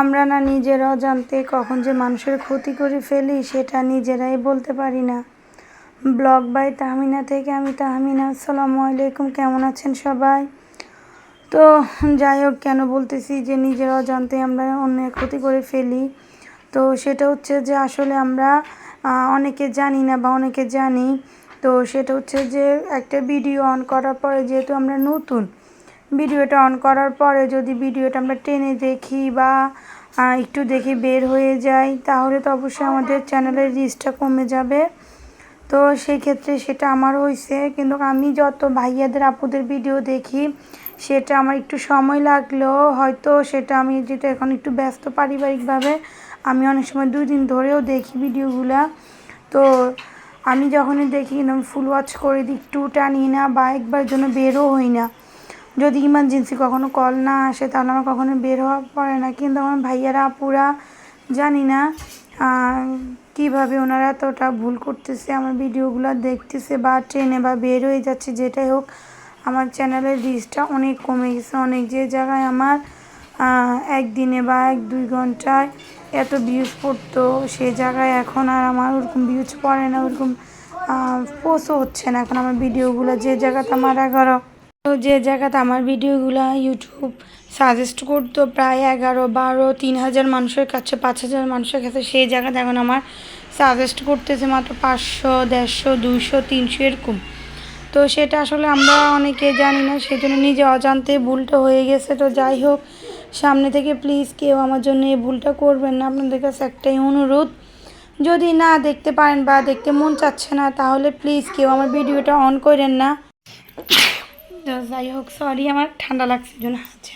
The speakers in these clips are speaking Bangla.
আমরা না নিজেরাও জানতে কখন যে মানুষের ক্ষতি করে ফেলি, সেটা নিজেরাই বলতে পারি না। ব্লগ বাই তাহমিনা থেকে আমি তাহমিনা, আসসালামু আলাইকুম, কেমন আছেন সবাই? তো যাই হোক, কেন বলতেছি যে নিজেরাও জানতে আমরা অন্যের ক্ষতি করে ফেলি। তো সেটা হচ্ছে যে আসলে আমরা অনেকে জানি না বা অনেকে জানি। তো সেটা হচ্ছে যে একটা ভিডিও অন করার পরে যেহেতু আমরা নতুন ভিডিওটা অন করার পরে যদি ভিডিওটা আমরা টেনে দেখি বা একটু দেখি বের হয়ে যায় তাহলে তো অবশ্যই আমাদের চ্যানেলের রিচটা কমে যাবে। তো সেই ক্ষেত্রে সেটা আমার হয়েছে কিন্তু আমি যত ভাইয়াদের, আপুদের ভিডিও দেখি, সেটা আমার একটু সময় লাগলেও হয়তো সেটা আমি যেটা এখন একটু ব্যস্ত পারিবারিকভাবে, আমি অনেক সময় দুই দিন ধরেও দেখি ভিডিওগুলা। তো আমি যখনই দেখি আমি ফুল ওয়াচ করে দিই একটু টানি না বা একবার জন্য বেরও হই না। যদি ইমার্জেন্সি কখনো কল না আসে, তাহলে আমার কখনো বের হওয়া পড়ে না। কিন্তু আমার ভাইয়ারা, আপুরা জানি না কীভাবে ওনারা এতটা ভুল করতেছে, আমার ভিডিওগুলো দেখতেছে বা ট্রেনে বা বের হয়ে যাচ্ছে, যেটাই হোক, আমার চ্যানেলের রিচটা অনেক কমে গেছে। অনেক যে জায়গায় আমার একদিনে বা এক দুই ঘন্টায় এত ভিউজ পড়তো, সে জায়গায় এখন আর আমার ওরকম ভিউজ পড়ে না, ওরকম পোস্টও হচ্ছে না। এখন আমার ভিডিওগুলো যে জায়গাতে আমার এগারো যে জায়গাতে আমার ভিডিওগুলো ইউটিউব সাজেস্ট করতো প্রায় এগারো, বারো, তিন হাজার মানুষের কাছে, পাঁচ হাজার মানুষের কাছে, সেই জায়গাতে এখন আমার সাজেস্ট করতেছে মাত্র পাঁচশো, দেড়শো, দুইশো, তিনশো এরকম। তো সেটা আসলে আমরা অনেকে জানি না সেই জন্য নিজে অজান্তে ভুলটা হয়ে গেছে। তো যাই হোক, সামনে থেকে প্লিজ কেউ আমার জন্য এই ভুলটা করবেন না। আপনাদের কাছে একটাই অনুরোধ, যদি না দেখতে পারেন বা দেখতে মন চাচ্ছে না, তাহলে প্লিজ কেউ আমার ভিডিওটা অন করেন না। তো যাই হোক সরি আমার ঠান্ডা লাগছে, জন্য হাঁচি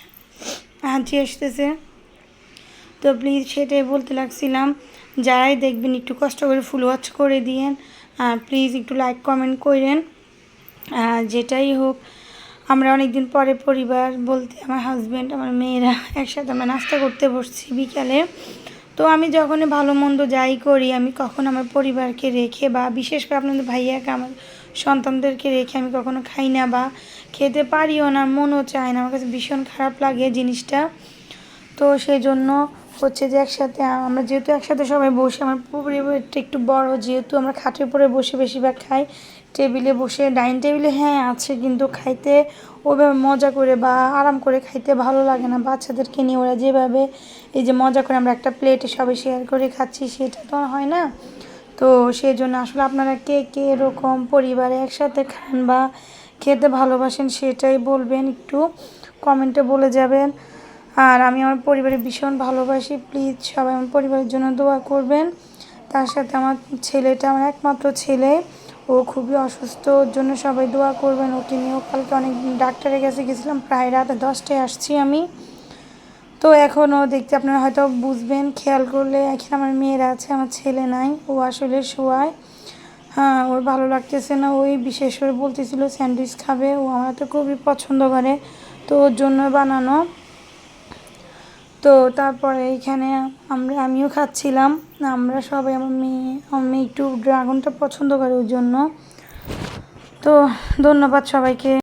হাঁচি আসতেছে। তো প্লিজ সেটাই বলতে লাগছিলাম, যারাই দেখবেন একটু কষ্ট করে ফুল ওয়াচ করে দিয়েন প্লিজ একটু লাইক কমেন্ট করেন। যেটাই হোক, আমরা অনেক দিন পরে পরিবার বলতে আমার হাজব্যান্ড আমার মেয়েরা একসাথে আমরা নাস্তা করতে বসছি বিকালে। তো আমি যখনই ভালো মন্দ যাই করি, আমি কখন আমার পরিবারকে রেখে বা বিশেষ করে আপনাদের ভাইয়াকে আমার সন্তানদেরকে রেখে আমি কখনো খাই না বা খেতে পারিও না, মনও চায় না। আমার কাছে ভীষণ খারাপ লাগে জিনিসটা। তো সেই জন্য হচ্ছে যে একসাথে আমরা যেহেতু একসাথে সবাই বসে, আমার পরিবারটা একটু বড়, যেহেতু আমরা খাটের উপরে বসে বেশিরভাগ খাই। টেবিলে বসে, ডাইনিং টেবিলে হ্যাঁ আছে, কিন্তু খাইতে ওইভাবে মজা করে বা আরাম করে খাইতে ভালো লাগে না। বাচ্চাদেরকে নিয়ে ওরা যেভাবে এই যে মজা করে আমরা একটা প্লেটে সবাই শেয়ার করে খাচ্ছি, সেটা তো হয় না। তো সেই জন্য আসলে আপনারা কে কে এরকম পরিবারে একসাথে খান বা খেতে ভালোবাসেন সেটাই বলবেন, একটু কমেন্টে বলে যাবেন। আর আমি আমার পরিবারে ভীষণ ভালোবাসি, প্লিজ সবাই আমার পরিবারের জন্য দোয়া করবেন। তার সাথে আমার ছেলেটা আমার একমাত্র ছেলে, ও খুবই অসুস্থ, ওর জন্য সবাই দোয়া করবেন। ওকে নিয়েও কালকে অনেক ডাক্তারের কাছে গেছিলাম, প্রায় রাত দশটায় আসছি আমি। তো এখনও দেখতে আপনারা হয়তো বুঝবেন, খেয়াল করলে এখন আমার মেয়েরা আছে, আমার ছেলে নাই, ও আসলে শোয়ায়। হ্যাঁ ওর ভালো লাগতেছে না, ওই বিশেষ করে বলতেছিল স্যান্ডউইচ খাবে, ও আমার তো খুবই পছন্দ করে, তো ওর জন্য বানানো। তো তারপরে এইখানে আমরা, আমিও খাচ্ছিলাম, আমরা সবাই, আমার মেয়ে আমার মেয়ে একটু ড্রাগনটা পছন্দ করে ওর জন্য। তো ধন্যবাদ সবাইকে।